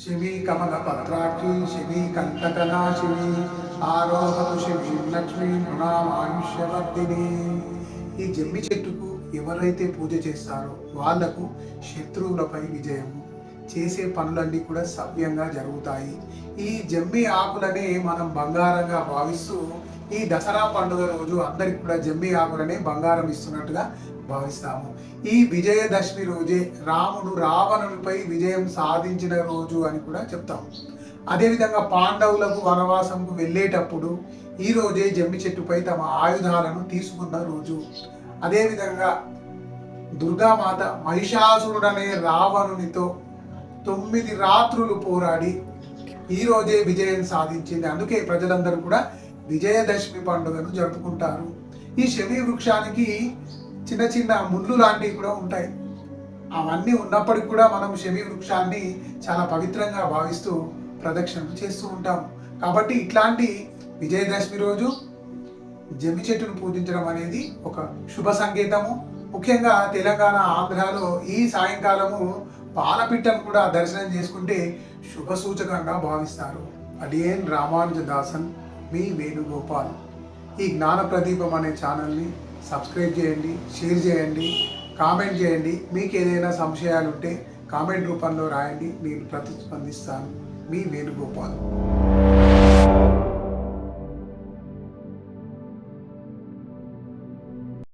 శివీ కమల పత్రాక్షి శివి కంటకనాశిని ఆరోహతు శివీ లక్ష్మి నృణామాయుష్యవర్ధిని ఈ జమ్మి చెట్టుకు ఎవరైతే పూజ చేస్తారో వాళ్ళకు శత్రువులపై విజయము చేసే పనులన్నీ కూడా సవ్యంగా జరుగుతాయి. ఈ జమ్మి ఆకులనే మనం బంగారంగా భావిస్తూ ఈ దసరా పండుగ రోజు అందరికి కూడా జమ్మి ఆకులనే బంగారం ఇస్తున్నట్టుగా భావిస్తాము. ఈ విజయదశమి రోజే రాముడు రావణునిపై విజయం సాధించిన రోజు అని కూడా చెప్తాము. అదేవిధంగా పాండవులకు వనవాసంకు వెళ్ళేటప్పుడు ఈ రోజే జమ్మి చెట్టుపై తమ ఆయుధాలను తీసుకున్న రోజు. అదేవిధంగా దుర్గామాత మహిషాసురుడనే రావణునితో తొమ్మిది రాత్రులు పోరాడి ఈ రోజే విజయం సాధించింది. అందుకే ప్రజలందరూ కూడా విజయదశమి పండుగను జరుపుకుంటారు. ఈ శని వృక్షానికి చిన్న చిన్న ముళ్ళు లాంటివి కూడా ఉంటాయి. అవన్నీ ఉన్నప్పటికీ కూడా మనం శని వృక్షాన్ని చాలా పవిత్రంగా భావిస్తూ ప్రదక్షిణలు చేస్తూ ఉంటాం కాబట్టి ఇట్లాంటి విజయదశమి రోజు జమ్మి చెట్టును పూజించడం అనేది ఒక శుభ సంకేతము. ముఖ్యంగా తెలంగాణ ఆంధ్రాలో ఈ సాయంకాలము పాలపిట్టను కూడా దర్శనం చేసుకుంటే శుభ సూచకంగా భావిస్తారు. అడియన్ రామానుజదాసన్ మీ వేణుగోపాల్. ఈ జ్ఞాన ప్రదీపం అనే ఛానల్ని సబ్స్క్రైబ్ చేయండి షేర్ చేయండి కామెంట్ చేయండి. మీకు ఏదైనా సంశయాలు ఉంటే కామెంట్ రూపంలో రాయండి. నేను ప్రతిస్పందిస్తాను. మీ వేణుగోపాల్.